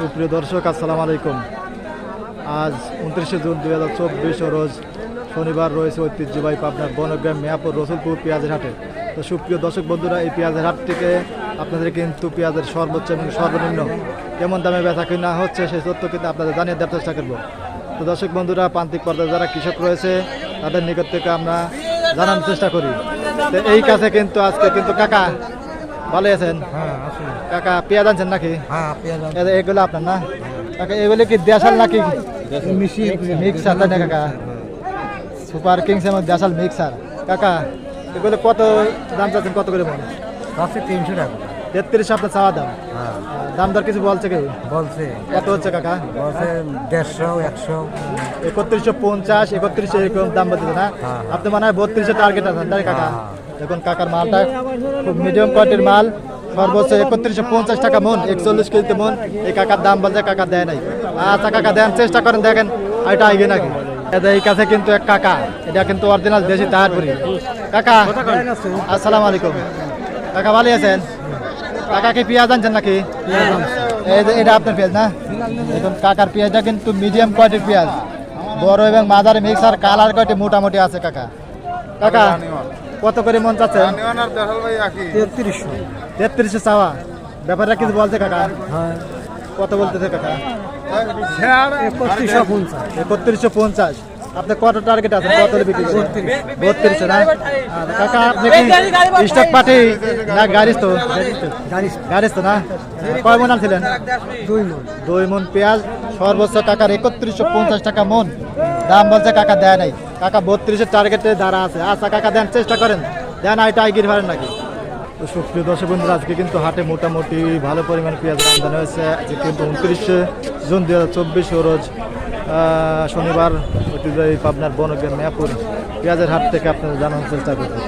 সুপ্রিয় দর্শক, আসসালামু আলাইকুম। আজ উনত্রিশে জুন দুই হাজার চব্বিশ রোজ শনিবার রয়েছে ঐতিহ্যবাহী পাবনার বনগ্রাম মিয়াপুর রসুলপুর পেঁয়াজের হাটে। তো সুপ্রিয় দর্শক বন্ধুরা, এই পেঁয়াজের হাট থেকে আপনাদের কিন্তু পেঁয়াজের সর্বোচ্চ এবং সর্বনিম্ন কেমন দামে বেচা কিনা হচ্ছে সেই তথ্য কিন্তু আপনাদের জানিয়ে দেওয়ার চেষ্টা করব। তো দর্শক বন্ধুরা, প্রান্তিক পর্যায়ে যারা কৃষক রয়েছে, তাদের নিকট থেকে আমরা জানানোর চেষ্টা করি। তো এই কাছে কিন্তু আজকে কিন্তু কাকা ভালো আছেন? হ্যাঁ কাকা পেঁয়াজ আনছেন নাকি? হ্যাঁ এগুলো আপনার না? কাকা এগুলো কি দেশাল নাকি? মিক্সার তাই না কাকা? সুপার কিংস এবং দেশাল মিক্সার। কাকা এগুলো কত দাম চাচ্ছেন? কত করে বলেন? তিনশো টাকা। তেত্রিশ আপনার চাওয়া দাম। হ্যাঁ। দাম দর কিছু বলছে কেউ? বলছে। কত হচ্ছে কাকা? বলছে দেড়শো একশো। একত্রিশশো পঞ্চাশ একত্রিশশো এরকম দাম বলতেছে না? হ্যাঁ। আপনি মনে হয় বত্রিশশো টার্গেট আছেন তাই কাকা? হ্যাঁ। দেখুন কাকার মালটা খুব মিডিয়াম কোয়ালিটির মাল। সর্বোচ্চ একত্রিশশো পঞ্চাশ টাকা মন একচল্লিশ কেজিতে মন। এই কাকার দাম বলছে কাকা দেয় নাই। আচ্ছা কাকা দেন চেষ্টা করেন দেখেন এটা আইবে নাকি? এটা এই কাছে কিন্তু এক কাকা এটা কিন্তু অরিজিনাল দেশি তাহারপুরি। কাকা আসসালামু আলাইকুম। কাকা ভালো আছেন? কাকা কি পেঁয়াজ আনছেন নাকি? এটা আপনার পেঁয়াজ না? দেখুন কাকার পেঁয়াজটা কিন্তু মিডিয়াম কোয়ালিটির পেঁয়াজ। বড় এবং মাঝারি মিক্সার কালার কোয়ালিটি মোটামুটি আছে কাকা। কাকা কত করে মন চাচ্ছে? তেত্রিশশো। তেত্রিশে চাওয়া। ব্যাপারটা কিছু বলছে কাকা? হ্যাঁ। কত বলতেছে কাকা? একত্রিশশো পঞ্চাশ। একত্রিশশো পঞ্চাশ। আপনি কত টার্গেট আছে কত বিক্রি বত্রিশশো না? কাকা আপনি কি স্টক পার্টি না গাড়িস তো। গাড়িস তো না? কয় মন ছিলেন দুই মন। দুই মন পেঁয়াজ সর্বোচ্চ কাকার একত্রিশশো পঞ্চাশ টাকা মন। দাম বলছে কাকা দেয় নাই। কাকা বত্রিশের টার্গেটে দাঁড়া আছে। আচ্ছা কাকা দেন চেষ্টা করেন। দেন আইটা আইগির পারেন নাকি? তো সুপ্রিয় দর্শক বন্ধুরা আজকে কিন্তু হাটে মোটামুটি ভালো পরিমাণ পেঁয়াজ আমদানি হয়েছে। আজকে কিন্তু উনত্রিশে জুন দু হাজার চব্বিশ রোজ শনিবার ঐতিহ্যবাহী পাবনার বনগ্রাম মেয়াপুর পেঁয়াজের হাট থেকে আপনারা জানানোর চেষ্টা করবেন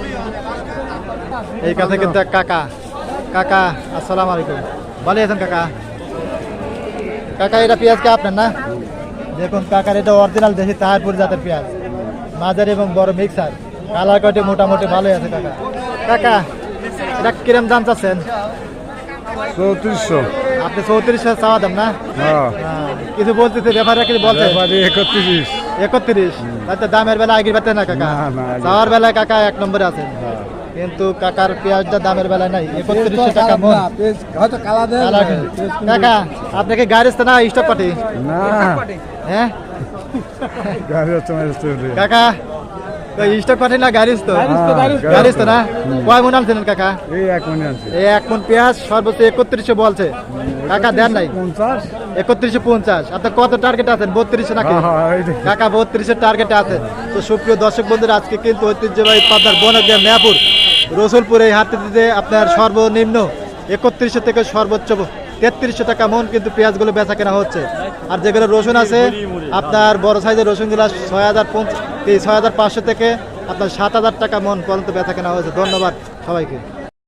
এই কাছে কিন্তু এক কাকা। কাকা, আসসালামু আলাইকুম। ভালো আছেন কাকা? কাকা, এটা পেঁয়াজ কি আপনার না? দেখুন কাকার এটা অরিজিনাল দেশি তাহারপুর জাতের পেঁয়াজ। মাঝারি এবং বড় মিক্সার কালার কটি মোটামুটি ভালোই আছে কাকা। কাকা, এটা কিরম দাম চাচ্ছেন? চৌত্রিশশো। আপনি চৌত্রিশ চাওয়া দাম না? হ্যাঁ। হ্যাঁ, কিছু বলতেছে ব্যাপারে কিছু বলছে? একত্রিশ। একত্রিশ? তাতে দামের বেলা আগের বেতে না কাকা? চাওয়ার বেলায় কাকা এক নম্বরে আছে। কিন্তু কাকার পেঁয়াজটা দামের বেলায় নাই। একত্রিশশো টাকা মন। কাকা আপনি কি গাড়ি না। স্টক পাটি হ্যাঁ কাকা স্টক পাঠে না গাড়িস তো গাড়িস তো না? কয় মন আনছিলেন কাকা? এই এক মনে আছে এই এক মন পেঁয়াজ সর্বোচ্চ একত্রিশশো বলছে। কাকা দেন নাই? পঞ্চাশ। একত্রিশশো পঞ্চাশ। আপনার কত টার্গেট আছেন বত্রিশে নাকি? হ্যাঁ, হ্যাঁ। কাকা বত্রিশের টার্গেটে আছে। তো সুপ্রিয় দর্শক বন্ধুরা আজকে কিন্তু ঐতিহ্যবাহী পাবনার বনগ্রাম মেয়াপুর রসুলপুর এই হাটটিতে আপনার সর্বনিম্ন একত্রিশশো থেকে সর্বোচ্চ তেত্রিশশো টাকা মন কিন্তু পেঁয়াজগুলো বেচা কেনা হচ্ছে। আর যেগুলো রসুন আছে, আপনার বড় সাইজের রসুনগুলো ছয় হাজার ছয় হাজার পাঁচশো থেকে আপনার সাত হাজার টাকা মন পর্যন্ত বেচা কেনা হয়েছে। ধন্যবাদ সবাইকে।